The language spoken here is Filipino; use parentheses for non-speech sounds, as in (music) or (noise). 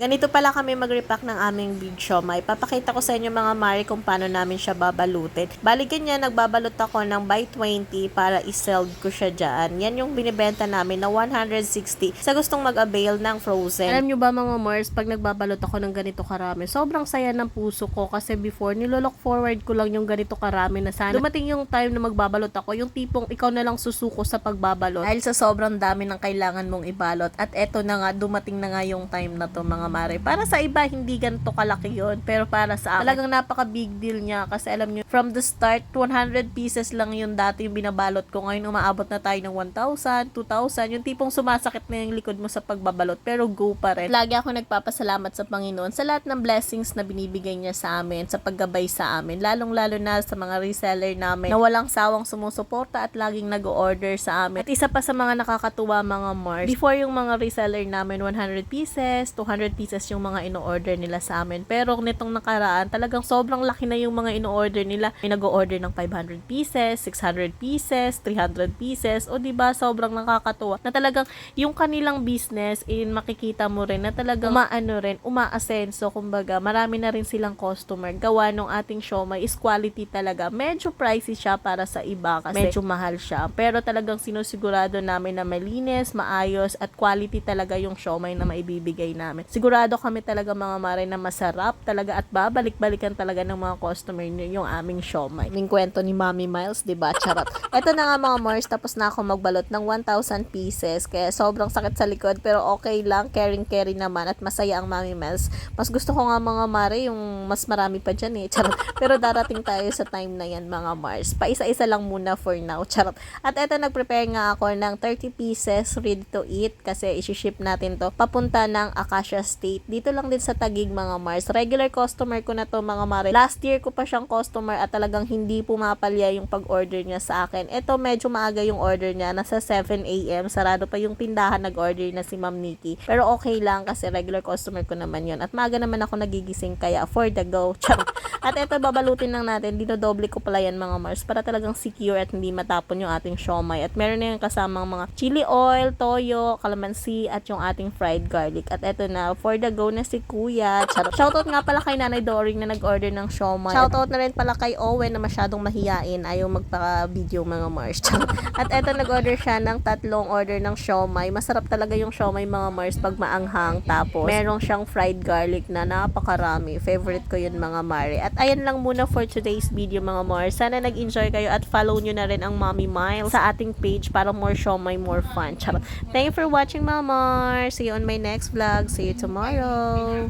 Ganito pala kami mag-repack ng aming big siomay. Papakita ko sa inyo mga mari kung paano namin siya babalutin. Bali ganyan, nagbabalot ako ng by 20 para iseld ko siya dyan. Yan yung binibenta namin na 160 sa gustong mag-avail ng frozen. Alam nyo ba mga Mars, pag nagbabalot ako ng ganito karami, sobrang saya ng puso ko kasi before, nilolook forward ko lang yung ganito karami na sana. Dumating yung time na magbabalot ako, yung tipong ikaw na lang susuko sa pagbabalot. Dahil sa sobrang dami ng kailangan mong ibalot. At eto na nga, dumating na nga yung time na to mga mare. Para sa iba, hindi ganito kalaki yon Pero para sa akin, talagang napaka big deal niya. Kasi alam nyo, from the start, 100 pieces lang yung dati yung binabalot ko. Ngayon, umaabot na tayo ng 1,000, 2,000. Yung tipong sumasakit na yung likod mo sa pagbabalot. Pero go pa rin. Lagi ako nagpapasalamat sa Panginoon sa lahat ng blessings na binibigay niya sa amin, sa paggabay sa amin. Lalong-lalo na sa mga reseller namin na walang sawang sumusuporta at laging nag-order sa amin. At isa pa sa mga nakakatuwa mga Mars, before yung mga reseller namin 100 pieces, 200 pieces yung mga ino-order nila sa amin. Pero nitong nakaraan, talagang sobrang laki na yung mga ino-order nila. May nag-order ng 500 pieces, 600 pieces, 300 pieces. O di ba sobrang nakakatuwa na talagang yung kanilang business, in makikita mo rin na talagang umaano rin, umaasenso. Kumbaga, marami na rin silang customer. Gawa nung ating siomay is quality talaga. Medyo pricey siya para sa iba kasi medyo mahal siya. Pero talagang sinusigurado namin na malinis, maayos, at quality talaga yung siomay na maibibigay namin. Sigurado kami talaga mga mare na masarap talaga at babalik-balikan talaga ng mga customer nyo yung aming siomay. Yung kwento ni Mami Miles, di ba? Charot. (laughs) Ito na nga mga Mars, tapos na ako magbalot ng 1,000 pieces. Kaya sobrang sakit sa likod, pero okay lang. Caring-carry naman at masaya ang Mami Miles. Mas gusto ko nga mga mare, yung mas marami pa dyan eh. Charot. (laughs) Pero darating tayo sa time na yan mga Mars. Paisa-isa lang muna for now. Charot. At eto, nag-prepare nga ako ng 30 pieces ready to eat kasi isi-ship natin to papunta ng Acacia State. Dito lang din sa Tagig mga Mars. Regular customer ko na to mga mare. Last year ko pa siyang customer at talagang hindi pumapalya yung pag-order niya sa akin. Ito medyo maaga yung order niya. Nasa 7 a.m. Sarado pa yung tindahan nag-order na si Ma'am Nikki. Pero okay lang kasi regular customer ko naman yon At maaga naman ako nagigising kaya for the go. Charot. At ito babalutin lang natin. Dinodoble ko pala yan mga Mars para talagang secure at hindi matapon yung ating siomay. At meron na yung kasamang mga chili oil, toyo, calamansi at yung ating fried garlic. At ito na for the go na si Kuya. Shoutout nga pala kay Nanay Doring na nag-order ng siomay. Shoutout na rin pala kay Owen na masyadong mahiyain. Ayaw magpa-video mga Mars. (laughs) At ito nag-order siya ng tatlong order ng siomay. Masarap talaga yung siomay mga Mars pag maanghang. Tapos meron siyang fried garlic na napakarami. Favorite ko yun mga Mare. At ayan lang muna for today's video mga Mars. Sana nag-enjoy kayo at follow nyo na rin ang Mommy Miles sa ating page para more siomay, more fun. Thank you for watching mga Mars. See you on my next vlog. See you tomorrow.